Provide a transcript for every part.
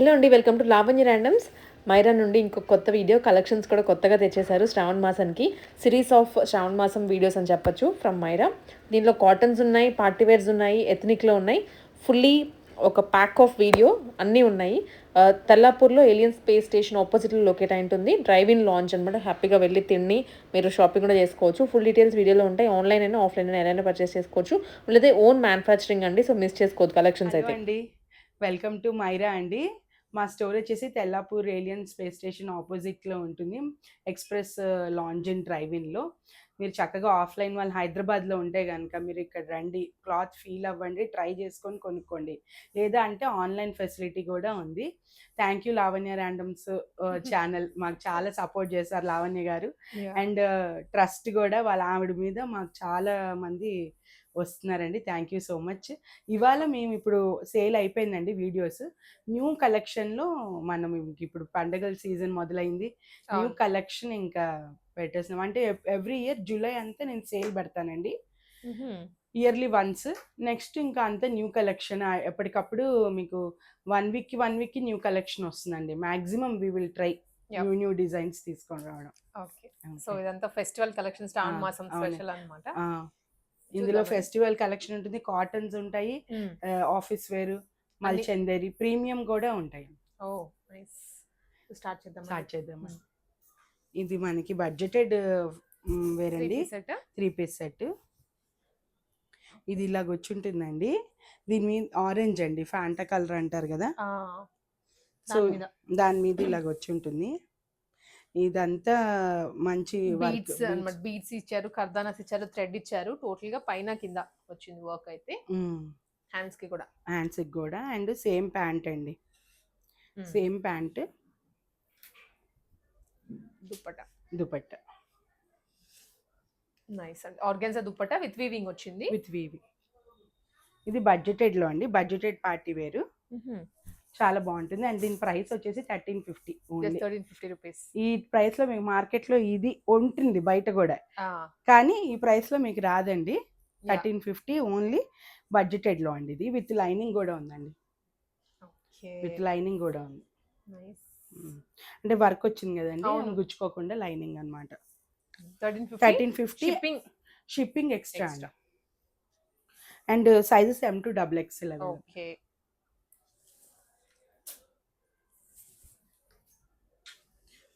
Hello అండి welcome to Lavanya randoms. Myra నుండి ఇంకొక కొత్త వీడియో కలెక్షన్స్ కూడా కొత్తగా తెచ్చేశారు శ్రావణ మాసానికి. సిరీస్ ఆఫ్ శ్రావణ మాసం వీడియోస్ అని చెప్పొచ్చు ఫ్రమ్ మైరా. దీనిలో కాటన్స్ ఉన్నాయి పార్టీ వేర్స్ ఉన్నాయి ఎథనిక్లో ఉన్నాయి. ఫుల్లీ ఒక ప్యాక్ ఆఫ్ వీడియో అన్నీ ఉన్నాయి. తెల్లాపూర్లో ఏలియన్ స్పేస్ స్టేషన్ ఆపోజిట్లో లొకేట్ అయి ఉంటుంది. డ్రైవ్ ఇన్ లాంచ్ అనమాట హ్యాపీగా వెళ్ళి తిని మీరు షాపింగ్ కూడా చేసుకోవచ్చు. ఫుల్ డీటెయిల్స్ వీడియోలో ఉంటాయి. ఆన్లైన్ అయినా ఆఫ్లైన్ అయినా ఎలా పర్చేస్ చేసుకోవచ్చు. లేదా ఓన్ మ్యానుఫ్యాక్చరింగ్ అండి సో మిస్ చేసుకోవద్దు కలెక్షన్స్ అయితే. అండి. వెల్కమ్ టు మైరా అండి. మా స్టోర్ వచ్చేసి తెల్లాపూర్ ఏలియన్ స్పేస్ స్టేషన్ ఆపోజిట్లో ఉంటుంది ఎక్స్ప్రెస్ లాంజ్ ఇన్ డ్రైవ్ ఇన్లో మీరు చక్కగా ఆఫ్లైన్ వాళ్ళు హైదరాబాద్లో ఉంటే కనుక మీరు ఇక్కడ రండి క్లాత్ ఫీల్ అవ్వండి ట్రై చేసుకొని కొనుక్కోండి. లేదా అంటే ఆన్లైన్ ఫెసిలిటీ కూడా ఉంది. Thank you Lavanya randoms channel. మాకు చాలా సపోర్ట్ చేశారు లావణ్య గారు. అండ్ ట్రస్ట్ కూడా వాళ్ళ ఆవిడ మీద మాకు చాలా మంది వస్తున్నారండి. Thank you so much. ఇవాళ మేము ఇప్పుడు సేల్ అయిపోయిందండి వీడియోస్. న్యూ కలెక్షన్లో మనం ఇప్పుడు పండగల సీజన్ మొదలైంది. న్యూ. కలెక్షన్ ఇంకా పెట్టేస్తున్నాం. అంటే ఎవ్రీ ఇయర్ జూలై అంతా నేను సేల్ పెడతానండి. Yearly once. నెక్స్ట్ ఇంకా అంతా న్యూ కలెక్షన్. ఎప్పటికప్పుడు మీకు వన్ వీక్కి వన్ వీక్కి న్యూ కలెక్షన్ వస్తుందండి. Maximum we will try. New new designs తీసుకొని రావడం. ఓకే. సో ఇదంతా ఫెస్టివల్ కలెక్షన్ శ్రావణ మాసం. స్పెషల్ అన్నమాట. ఆ, ఇందులో. ఫెస్టివల్ కలెక్షన్ ఉంటుంది కాటన్స్ ఉంటాయి ఆఫీస్ వేర్ మల్చందేరి ప్రీమియం కూడా ఉంటాయి. ఓ స్టార్ట్ చేద్దాం స్టార్ట్ చేద్దాం ఇది మనకి బడ్జెటెడ్ వేరండి. Three piece set? ఇది ఇలాగ వచ్చి ఉంటుందండి దీని మీద ఆరెంజ్ అండి ఫ్యాంటా కలర్ అంటారు కదా. సో దాని మీద. ఇలాగ వచ్చి ఉంటుంది ఇదంతా మంచి వర్క్ బీడ్స్ అన్నమాట. బీడ్స్ ఇచ్చారు కర్దానాస్ ఇచ్చారు థ్రెడ్ ఇచ్చారు. టోటల్గా పైన కింద వచ్చింది వర్క్ అయితే. హ్యాండ్స్కి కూడా. హ్యాండ్స్ కూడా. అండ్ సేమ్ ప్యాంట్ అండి. Same pant. Dupatta. Dupatta. Nice అండి. ఆర్గన్జా దుప్పట విత్ వీవింగ్ వచ్చింది? విత్ వీవి ఇది బడ్జెటెడ్లో అండి. బడ్జెటెడ్ పార్టీ వేరు. చాలా బాగుంటుంది. అండ్ దీని ప్రైస్ వచ్చేసి thirteen fifty thirteen fifty rupees. ఈ ప్రైస్లో మీకు మార్కెట్లో ఇది ఉంటుంది బయట కూడా. కానీ ఈ ప్రైస్లో మీకు రాదండి. థర్టీన్ ఫిఫ్టీ ఓన్లీ బడ్జెటెడ్లో అండి ఇది. విత్ లైనింగ్ కూడా ఉందండి. విత్ లైనింగ్ కూడా ఉంది. అంటే వర్క్ వచ్చింది కదండి. గుచ్చుకోకుండా లైనింగ్ అన్నమాట. Thirteen fifty shipping. Shipping extra అండి. Sizes M to double XL okay.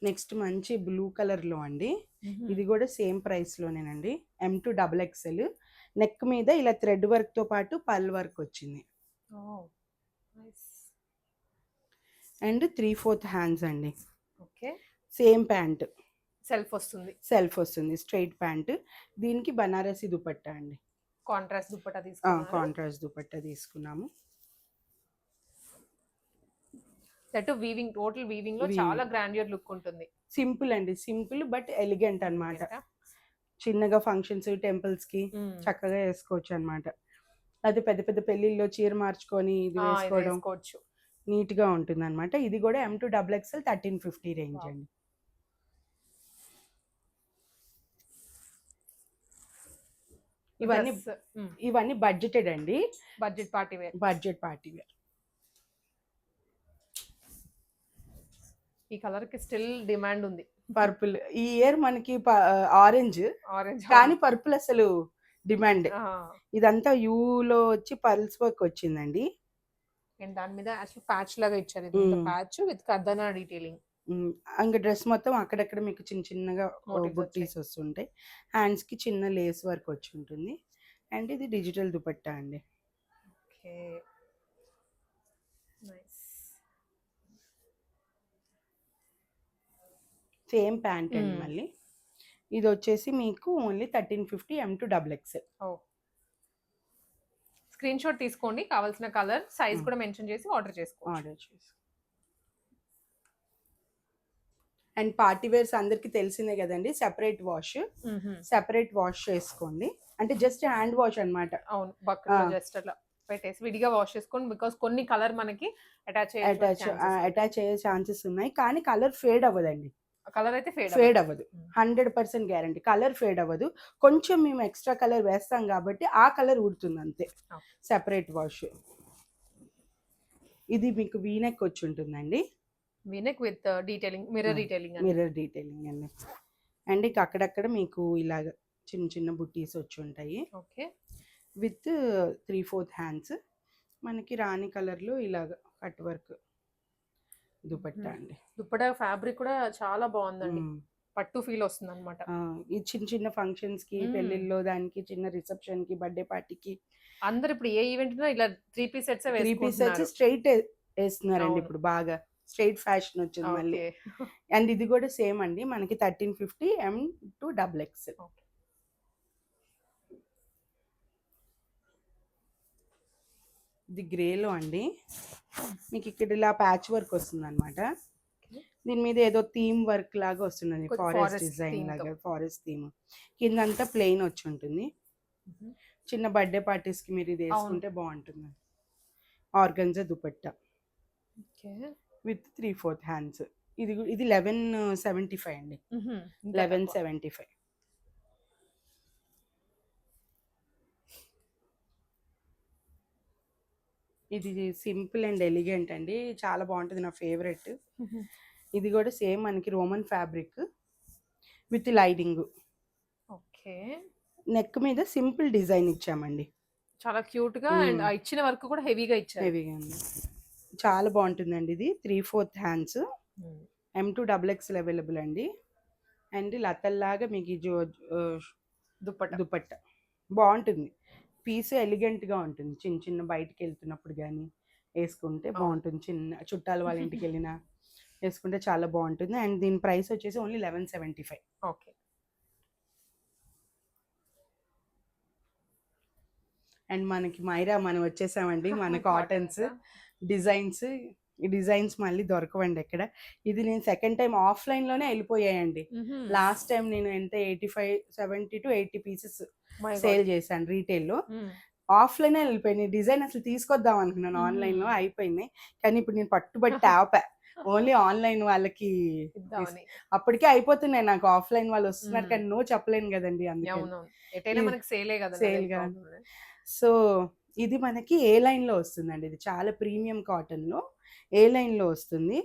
Next మంచి బ్లూ కలర్లో అండి ఇది కూడా same price లోనేనండి M to double XL neck మీద ఇలా థ్రెడ్ వర్క్తో పాటు పల్ వర్క్ వచ్చింది. అండ్ త్రీ ఫోర్త్ హ్యాండ్స్ అండి. ఓకే. Same pant. సెల్ఫ్ వస్తుంది. సెల్ఫ్ వస్తుంది. Straight pant. దీనికి బనారసి దుపట్టా అండి. కాంట్రాస్ట్ దుప్పట తీసుకున్నారు. కాంట్రాస్ట్ దుపట్టా తీసుకున్నాము. దట్ వీవింగ్ టోటల్ వీవింగ్లో. చాలా గ్రాండియర్ లుక్ ఉంటుంది. సింపుల్ అండి. సింపుల్ బట్ ఎలిగెంట్ అన్నమాట. చిన్నగా ఫంక్షన్స్ టెంపుల్స్కి చక్కగా వేసుకోవచ్చు అన్నమాట. అది పెద్ద పెద్ద పెళ్ళిల్లో చీర మార్చుకొని ఇది వేసుకోవడం నీట్గా ఉంటుంది అనమాట ఇది కూడా M to double XL thirteen fifty range. అండి. ఇవన్నీ ఇవన్నీ బడ్జెటెడ్ అండి. Budget party wear budget party wear ఈ కలర్కి స్టిల్ డిమాండ్ ఉంది. పర్పుల్. ఈ ఇయర్ మనకి ఆరెంజ్. ఆరెంజ్ కానీ పర్పుల్ అసలు డిమాండ్. ఇదంతా యూలో వచ్చి పర్ల్స్ వర్క్ వచ్చిందండి. అండ్ దాని మీద యాక్చువల్ ప్యాచ్ లాగా ఇచ్చారు. ప్యాచ్ విత్ కర్దనా డీటెయిలింగ్. ఇంకా డ్రెస్ మొత్తం అక్కడక్కడ మీకు చిన్న చిన్నగా బుట్టీస్ వస్తుంటాయి. హ్యాండ్స్కి చిన్న లేస్ వర్క్ వచ్చి ఉంటుంది అండ్ ఇది డిజిటల్ దుపట్టా అండి. ఓకే నైస్ సేమ్ ప్యాంట్ అండి. మళ్ళీ. ఇది వచ్చేసి మీకు only thirteen fifty M to double XL oh. Screen shot తీసుకోండి. కావాల్సిన కలర్ సైజ్. కూడా మెన్షన్ చేసి ఆర్డర్ చేసుకోండి ఆర్డర్ చేసి. అండ్ పార్టీ వేర్స్ అందరికి తెలిసిందే కదండి సెపరేట్ వాష్. సెపరేట్ వాష్ చేసుకోండి. అంటే జస్ట్ హ్యాండ్ వాష్ అన్నమాట. అవును. జస్ట్ అట్లా పెట్టేసి విడిగా వాష్ చేసుకోండి. బికాస్ కొన్ని కలర్ మనకి అటాచ్ అటాచ్ అటాచ్ అయ్యే ఛాన్సెస్ ఉన్నాయి. కానీ కలర్ ఫేడ్ అవ్వదండి. కలర్ అయితే ఫేడ్ ఫేడ్ అవ్వదు. Hundred percent guarantee colour fade అవ్వదు. కొంచెం మేము ఎక్స్ట్రా కలర్ వేస్తాం కాబట్టి ఆ కలర్ ఉడుతుంది అంతే. సెపరేట్ వాష్ ఇది మీకు వీనెక్ వచ్చి ఉంటుందండి. V neck with detailing mirror. Detailing mirror detailing అండి. అండ్. ఇక అక్కడక్కడ మీకు ఇలాగ చిన్న చిన్న బుట్టీస్ వచ్చి ఉంటాయి. Okay with three fourth hands మనకి రాణి కలర్లో ఇలాగ కట్ వర్క్ దుపట్టా. అండి. దుప్పటా ఫ్యాబ్రిక్ కూడా చాలా బాగుందండి. పట్టు ఫీల్ వస్తుంది అనమాట ఈ చిన్న చిన్న ఫంక్షన్స్కి మ్మ్. పెళ్ళిళ్ళలో దానికి చిన్న రిసెప్షన్కి బర్త్డే పార్టీకి అందరు ఇప్పుడు ఏ ఈవెంట్ ఇలా three piece sets three piece వచ్చి స్ట్రైట్ వేస్తున్నారండి. ఇప్పుడు బాగా. స్ట్రైట్ ఫ్యాషన్ వచ్చింది మళ్ళీ. అండ్ ఇది కూడా సేమ్ అండి. మనకి thirteen fifty M to double X. ఇది గ్రేలో అండి. మీకు ఇక్కడ ఇలా ప్యాచ్ వర్క్ వస్తుంది అనమాట దీని మీద ఏదో థీమ్ వర్క్ లాగా వస్తున్నది కొంచెం ఫారెస్ట్ డిజైన్. లాగా ఫారెస్ట్ థీమ్ కిందంతా ప్లెయిన్ వచ్చి ఉంటుంది. చిన్న బర్త్డే పార్టీస్కి మీరు ఇది వేసుకుంటే బాగుంటుంది. Organza dupatta. With three fourth hands ఇది ఇది లెవెన్ సెవెంటీ ఫైవ్ అండి లెవెన్ సెవెంటీ ఫైవ్ ఇది సింపుల్ అండ్ ఎలిగెంట్ అండి. చాలా బాగుంటుంది నా ఫేవరెట్. ఇది కూడా సేమ్ మనకి Roman fabric with lining. Okay. Neck మీద సింపుల్ డిజైన్ ఇచ్చామండి. చాలా క్యూట్గా. అండ్ ఇచ్చిన వర్క్ కూడా హెవీగా ఇచ్చారు. హెవీగా ఉంది. చాలా బాగుంటుందండి ఇది. Three fourth hands. M to double XL available అండి. అండ్ లతల్లాగా మీకు జో దుప్పట. దుపట్ట బాగుంటుంది. పీస్ ఎలిగెంట్గా ఉంటుంది. చిన్న చిన్న బయటికి వెళ్తున్నప్పుడు కానీ వేసుకుంటే. బాగుంటుంది చిన్న చుట్టాల వాళ్ళ ఇంటికి వెళ్ళినా వేసుకుంటే చాలా బాగుంటుంది అండ్ దీని ప్రైస్ వచ్చేసి only eleven seventy five. Okay. And మనకి మైరా మనం వచ్చేసామండి. మన కాటన్స్ డిజైన్స్ ఈ డిజైన్స్ మళ్ళీ దొరకవండి ఎక్కడ. ఇది నేను సెకండ్ టైం ఆఫ్లైన్లోనే వెళ్ళిపోయాయండి లాస్ట్ టైం నేను ఎంత eighty five seventy two eighty pieces sale చేశాను రీటైల్లో. ఆఫ్లైన్ వెళ్ళిపోయింది డిజైన్ అసలు తీసుకొద్దాం అనుకున్నాను. ఆన్లైన్లో అయిపోయింది. కానీ ఇప్పుడు నేను పట్టుబట్టి ఆపా ఓన్లీ ఆన్లైన్ వాళ్ళకి అప్పటికే అయిపోతున్నాయి నాకు. ఆఫ్లైన్ వాళ్ళు వస్తున్నారు. కానీ నో చెప్పలేను కదండి అందుకే సేలే కదా. సో ఇది మనకి ఏ లైన్లో వస్తుందండి? ఇది చాలా ప్రీమియం కాటన్లో ఏ లైన్లో వస్తుంది?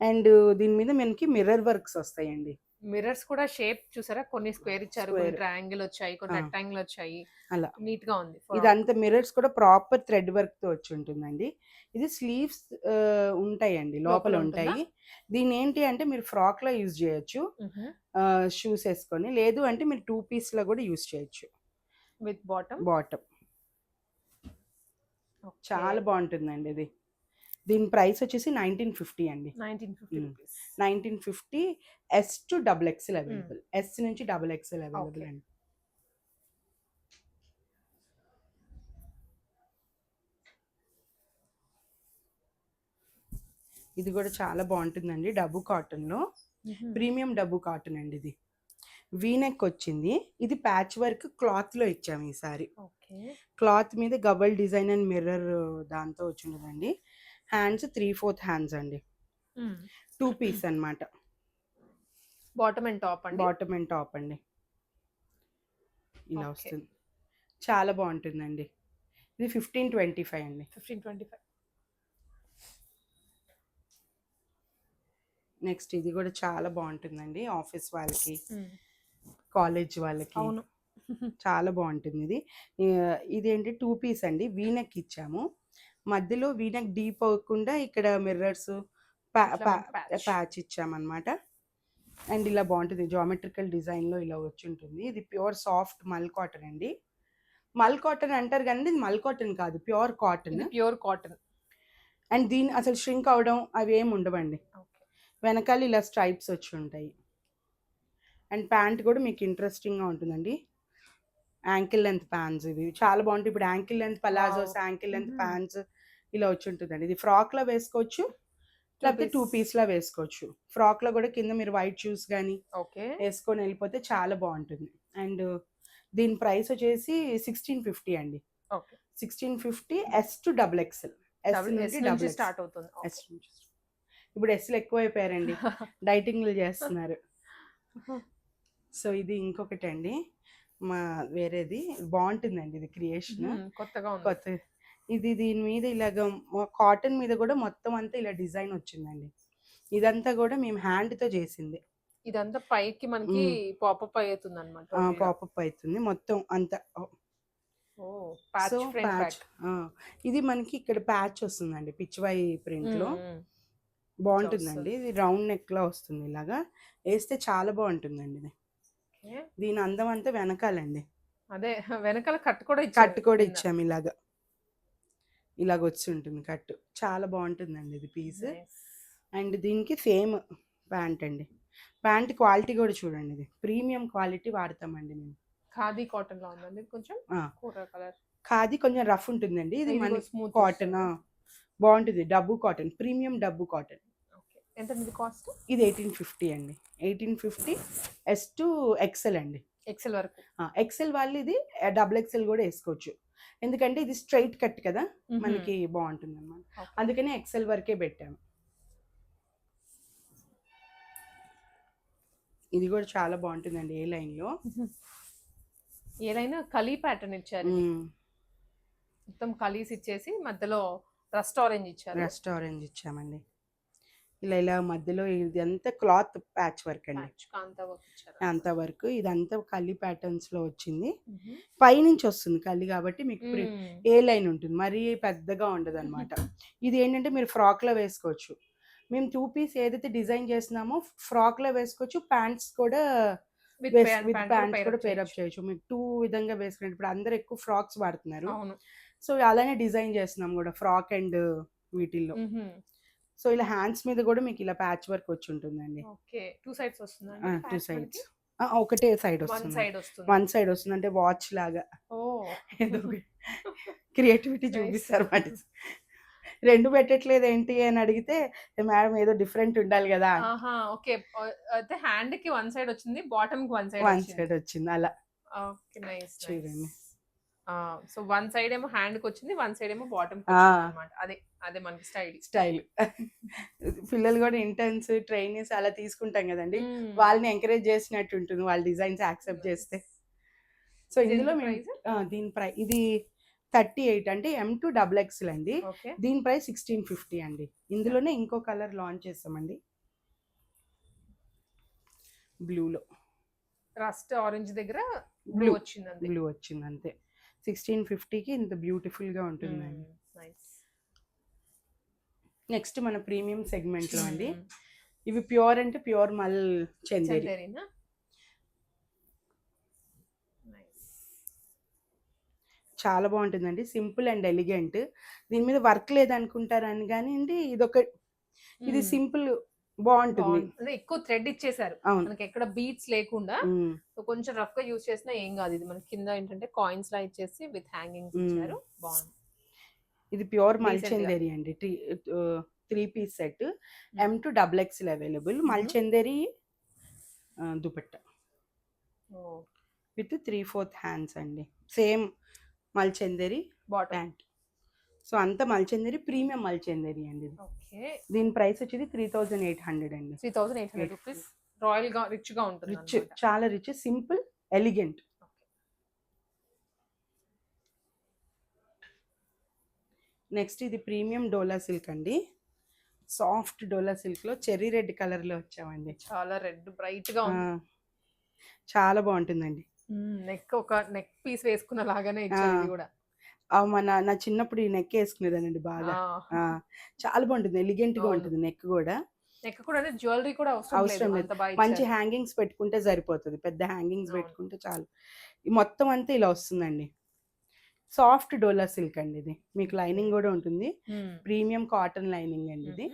అండ్ దీని మీద మనకి మిర్రర్ వర్క్స్ వస్తాయండి. మిర్రర్స్ కూడా షేప్ చూసారా? కొన్ని స్క్వేర్ ఇచ్చారు కొన్ని. ట్రయాంగిల్ వచ్చాయి కొన్ని. రెక్టాంగిల్ వచ్చాయి. అలా. నీట్గా ఉంది ఇదంతా మిర్రర్స్ కూడా ప్రాపర్ థ్రెడ్ వర్క్తో వచ్చి ఉంటుందండి. ఇది స్లీవ్స్ ఉంటాయండి లోపల? ఉంటాయి. దీని ఏంటి అంటే మీరు ఫ్రాక్లో యూజ్ చేయొచ్చు. షూస్ వేసుకొని. లేదు అంటే మీరు టూ పీస్లో కూడా యూజ్ చేయొచ్చు. With bottom? బాటమ్. చాలా బాగుంటుందండి ఇది. దీని ప్రైస్ వచ్చేసి నైన్టీన్ ఫిఫ్టీ అండి. Nineteen fifty S to double XL available S నుంచి డబుల్ ఎక్స్ఎల్ అవైలబుల్. అండి. ఇది కూడా చాలా బాగుంటుందండి డబ్బు కాటన్లో ప్రీమియం డబ్బు కాటన్ అండి ఇది. వీనెక్ వచ్చింది. ఇది ప్యాచ్ వర్క్ క్లాత్లో ఇచ్చాము ఈసారి. ఓకే. క్లాత్ మీద గబల్ డిజైన్ అండ్ మిర్రర్ దాంతో వచ్చిండదండి. హ్యాండ్స్ త్రీ ఫోర్త్ హ్యాండ్స్ అండి. టూ పీస్ అన్నమాట. బాటమ్ అండ్ టాప్ అండి? బాటమ్ అండ్ టాప్ అండి. ఇలా. వస్తుంది. చాలా బాగుంటుందండి. ఇది ఫిఫ్టీన్ ట్వంటీ ఫైవ్ అండి. ఫిఫ్టీన్ ట్వంటీ ఫైవ్ నెక్స్ట్ ఇది కూడా చాలా బాగుంటుందండి ఆఫీస్ వాళ్ళకి. కాలేజ్ వాళ్ళకి. అవును. చాలా బాగుంటుంది ఇది. ఇదేంటి టూ పీస్ అండి. వీనెక్ ఇచ్చాము. మధ్యలో వీనెక్ డీప్ అవ్వకుండా ఇక్కడ మిర్రర్స్. ప్యాచ్ ఇచ్చామన్నమాట. అండ్ ఇలా బాగుంటుంది జామెట్రికల్ డిజైన్లో ఇలా వచ్చి ఉంటుంది ఇది ప్యూర్ సాఫ్ట్ మల్ కాటన్ అండి. మల్ కాటన్ అంటారు కానీ ఇది మల్ కాటన్ కాదు. Pure cotton. Pure cotton. And దీని అసలు ష్రింక్ అవడం అవి ఏమి ఉండవండి. వెనకాల ఇలా స్ట్రైప్స్ వచ్చి ఉంటాయి అండ్ ప్యాంట్ కూడా మీకు ఇంట్రెస్టింగ్గా ఉంటుందండి. యాంకిల్ లెంత్ ప్యాంట్స్ ఇవి. చాలా బాగుంటాయి. ఇప్పుడు ankle length palazzos. Ankle length. Pants ఇలా వచ్చి ఉంటుందండి ఇది ఫ్రాక్లో వేసుకోవచ్చు లేకపోతే టూ piece. పీస్లో వేసుకోవచ్చు. ఫ్రాక్లో కూడా కింద మీరు వైట్ షూస్ కానీ వేసుకొని వెళ్ళిపోతే చాలా బాగుంటుంది. అండ్ దీని ప్రైస్ వచ్చేసి సిక్స్టీన్ ఫిఫ్టీ అండి. Sixteen fifty S to double XL S double S నుంచి నుంచి డబుల్ స్టార్ట్ అవుతుంది. ఎస్ నుంచి ఇప్పుడు ఎస్లు ఎక్కువ అయిపోయారండి డైటింగ్లు చేస్తున్నారు. సో ఇది ఇంకొకటి అండి మా వేరేది బాగుంటుందండి ఇది క్రియేషన్. కొత్తగా కొత్త ఇది దీని మీద ఇలాగ కాటన్ మీద కూడా మొత్తం అంతా ఇలా డిజైన్ వచ్చిందండి. ఇదంతా కూడా మేము హ్యాండ్తో చేసింది. ఇదంతా పైకి మనకి పాపప్ అవుతుంది అనమాట పాపప్ అవుతుంది మొత్తం అంతా సో ప్యాచ్ ఇది మనకి ఇక్కడ ప్యాచ్ వస్తుందండి పిచ్వై ప్రింట్లో. బాగుంటుందండి. ఇది రౌండ్ నెక్లో వస్తుంది ఇలాగా. వేస్తే చాలా బాగుంటుందండి ఇది. దీని అందం అంతా వెనకాలండి. అదే వెనకాల కట్ కూడా ఇచ్చారు కట్ కూడా. ఇచ్చాము ఇలాగా. ఇలాగ వచ్చి ఉంటుంది కట్ చాలా బాగుంటుందండి ఇది పీస్. అండ్ దీనికి సేమ్ ప్యాంట్ అండి. ప్యాంట్ క్వాలిటీ కూడా చూడండి ఇది. ప్రీమియం క్వాలిటీ వాడతామండి మేము. ఖాదీ కాటన్లో ఉందండి కొంచెం? కలర్. ఖాదీ కొంచెం రఫ్ ఉంటుందండి. ఇది మన స్మూత్ కాటన్ బాగుంటుంది. డబ్బు కాటన్ ప్రీమియం డబ్బు కాటన్. ఎంత కాస్ట్ ఇది ఎయిటీన్ ఫిఫ్టీ అండి. Eighteen fifty S to XL అండి. ఎక్సెల్ వరకు. ఎక్సెల్ వాళ్ళు ఇది డబుల్ ఎక్సెల్ కూడా వేసుకోవచ్చు. ఎందుకంటే ఇది స్ట్రైట్ కట్ కదా మనకి బాగుంటుంది అన్నమాట. అందుకని ఎక్సెల్ వరకే పెట్టాము. ఇది కూడా చాలా బాగుంటుందండి ఏ లైన్? లో ఏదైనా కలీ ప్యాటర్న్ ఇచ్చారు మొత్తం కలీస్ ఇచ్చేసి మధ్యలో రస్ట్ ఆరెంజ్ ఇచ్చారు. రెస్ట్ ఆరెంజ్ ఇచ్చామండి. ఇలా ఇలా మధ్యలో ఇది అంతా క్లాత్ ప్యాచ్ వర్క్ అండి అంత వరకు. ఇదంతా కల్లి ప్యాటర్న్స్లో వచ్చింది. పైనుంచి వస్తుంది కల్లి కాబట్టి మీకు. ఏ లైన్ ఉంటుంది. మరీ పెద్దగా ఉండదు అనమాట ఇది ఏంటంటే మీరు ఫ్రాక్లో వేసుకోవచ్చు. మేము టూ పీస్ ఏదైతే డిజైన్ చేస్తున్నామో ఫ్రాక్లో వేసుకోవచ్చు. ప్యాంట్స్ కూడా విత్ ప్యాంట్స్ కూడా పేరప్ చేయొచ్చు. మీకు టూ విధంగా వేసుకునే ఇప్పుడు అందరు ఎక్కువ ఫ్రాక్స్ వాడుతున్నారు. సో అలానే డిజైన్ చేస్తున్నాం కూడా ఫ్రాక్ అండ్ వీటిల్లో. సో ఇలా హ్యాండ్స్ మీద కూడా మీకు ఇలా ప్యాచ్ వర్క్ వచ్చి ఉంటుందండి టూ సైడ్స్ వస్తుంది టూ సైడ్స్. ఒకటే సైడ్ వస్తుంది. వన్ సైడ్ వస్తుంది. అంటే వాచ్ లాగా. క్రియేటివిటీ. చూపిస్తారు మాట. రెండు పెట్టట్లేదు ఏంటి అని అడిగితే మేడం ఏదో డిఫరెంట్ ఉండాలి కదా. ఓకే. అయితే హ్యాండ్కి వన్ సైడ్ వచ్చింది బాటమ్కి వన్ సైడ్ వన్ సైడ్ వచ్చింది. అలా. ఓకే. నైస్. చూడండి. సో వన్ సైడ్ ఏమో హ్యాండ్కి వచ్చింది వన్ సైడ్ ఏమో బాటమ్. అన్నమాట. అదే అదే మనకి స్టైల్. స్టైల్. పిల్లలు కూడా ఇంటర్న్స్ ట్రైనీస్ అలా తీసుకుంటాం కదండి. వాళ్ళని ఎంకరేజ్ చేసినట్టు ఉంటుంది వాళ్ళ డిజైన్స్ యాక్సెప్ట్ చేస్తే. సో ఇది ఇందులో దీని ప్రైస్ ఇది థర్టీ ఎయిట్ అంటే ఎం టు డబుల్ ఎక్స్ఎల్ అండి. దీని ప్రైస్ సిక్స్టీన్ ఫిఫ్టీ అండి. ఇందులోనే ఇంకో కలర్ లాంచ్ చేస్తామండి. బ్లూలో రస్ట్ ఆరెంజ్ దగ్గర బ్లూ వచ్చింది బ్లూ వచ్చింది అంతే సిక్స్టీన్ ఫిఫ్టీకి ఇంత బ్యూటిఫుల్గా ఉంటుందండి నెక్స్ట్ మన ప్రీమియం సెగ్మెంట్లో అండి ఇవి ప్యూర్ అంటే ప్యూర్ మల్ చందేరి. చాలా బాగుంటుందండి. Simple and elegant. దీని మీద వర్క్ లేదనుకుంటారని కానీ అండి ఇదొక ఇది సింపుల్ బాగుంటుంది. అంటే ఎక్కువ థ్రెడ్ ఇచ్చేసారు. మనకి ఎక్కడ బీట్స్ లేకుండా కొంచెం రఫ్గా యూస్ చేసినా ఏం కాదు. ఇది మనకి కింద ఏంటంటే కాయిన్స్ లా ఇచ్చేసి విత్ హ్యాంగింగ్స్ Mm. ఇచ్చారు. బాగుంది. ఇది ప్యూర్ మల్ Decent గా. చందేరి అండి. Three piece set M to double XL available mul Mhm. Chanderi dupatta. With three fourth hands అండి. Same mul Chanderi bottom pant. So అంత మల్చందేరి ప్రీమియం మల్చందేరి అండి దీని ప్రైస్ వచ్చేది త్రీ థౌజండ్ ఎయిట్ హండ్రెడ్ అండి. Three thousand eight hundred rupees. రాయల్గా రిచ్గా ఉంటుంది rich చాలా rich simple elegant. Next ఇది ప్రీమియం డోలా సిల్క్ అండి. సాఫ్ట్ డోలా సిల్క్లో చెర్రీ రెడ్ కలర్లో వచ్చామండి. చాలా రెడ్ బ్రైట్గా చాలా బాగుంటుందండి. నెక్ ఒక నెక్ పీస్ వేసుకున్న లాగానే. ఇది కూడా. మన నా చిన్నప్పుడు ఈ నెక్ వేసుకునేదానండి బాగా. ఆ, చాలా బాగుంటుంది. ఎలిగెంట్గా అవును. ఉంటుంది నెక్ కూడా. నెక్ కూడా అంటే జ్యువెలరీ కూడా అవసరం అవసరం లేదు. లేదు. అంత బాగా మంచి ఇచ్చారు. హ్యాంగింగ్స్ పెట్టుకుంటే సరిపోతుంది. పెద్ద హ్యాంగింగ్స్ అవును. పెట్టుకుంటే చాలు. ఈ మొత్తం అంతా ఇలా వస్తుందండి. సాఫ్ట్ డోలా సిల్క్ అండి ఇది. మీకు లైనింగ్ కూడా ఉంటుంది. మ్మ్. ప్రీమియం కాటన్ లైనింగ్ అండి ఇది.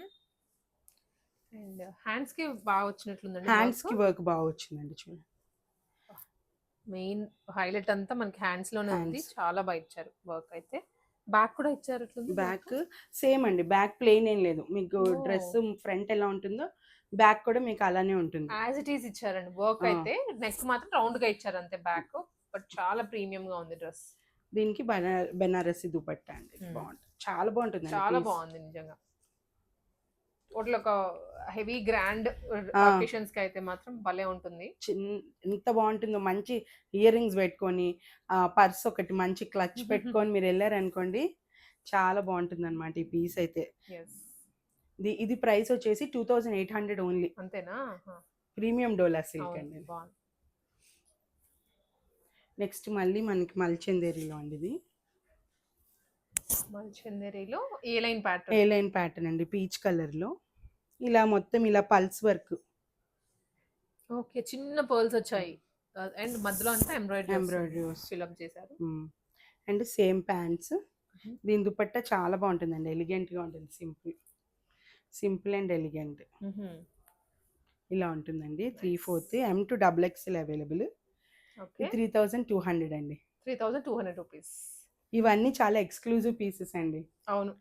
అండ్ హ్యాండ్స్కి బాగా వచ్చినట్లుందండి హ్యాండ్స్కి వర్క్ బాగా వచ్చిందండి చూడండి మెయిన్ హైలైట్ అంతా మనకి హ్యాండ్స్లోనే ఉంది. చాలా బాగా ఇచ్చారు వర్క్ అయితే. బ్యాక్ కూడా ఇచ్చారు బ్యాక్? సేమ్ అండి. బ్యాక్ ప్లెయిన్ ఏం లేదు. మీకు. డ్రెస్ ఫ్రంట్ ఎలా ఉంటుందో బ్యాక్ కూడా మీకు అలానే ఉంటుంది. యాజ్ ఇట్ ఈస్ ఇచ్చారండి. వర్క్. అయితే నెక్ మాత్రం రౌండ్గా ఇచ్చారు అంతే బ్యాక్. బట్ చాలా ప్రీమియం గా ఉంది డ్రెస్. దీనికి బనా- బెనారసి దుపట్టా అండి. బాగుంటుంది. చాలా బాగుంటుంది చాలా బాగుంది నిజంగా. టోటల్ ఒక హెవీ గ్రాండ్ ఆ. అకేషన్స్కి అయితే మాత్రం భలే ఉంటుంది. ఎంత బాగుంటుందో మంచి ఇయర్ రింగ్స్ పెట్టుకొని పర్స్ ఒకటి మంచి క్లచ్ పెట్టుకొని మీరు వెళ్ళారనుకోండి చాలా బాగుంటుంది అనమాట ఈ పీస్ అయితే. ఇది ఇది ప్రైస్ వచ్చేసి two thousand eight hundred only. అంతేనా. ప్రీమియం డోలా సిల్క్ అండి నెక్స్ట్ మళ్ళీ మనకి మల్చందేరిలో అండి ఇది. మళ్ళీ చందేరిలో A line a pattern. Line pattern అండి పీచ్ కలర్లో. ఇలా మొత్తం ఇలా పల్స్ వర్క్. ఓకే చిన్న పర్ల్స్ వచ్చాయి. అండ్ మధ్యలో అంతా ఎంబ్రాయిడరీ ఎంబ్రాయిడరీ ఫిల్అప్ చేశారు. And same pants. దీని దుపట్టా చాలా బాగుంటుందండి. ఎలిగెంట్గా ఉంటుంది. సింపుల్. Simple and elegant. ఇలా ఉంటుందండి. Three fourth M to double XL available. Three thousand two hundred అండి. Three thousand two hundred rupees. ఇవన్నీ చాలా ఎక్స్క్లూజివ్ పీసెస్ అండి. అవును.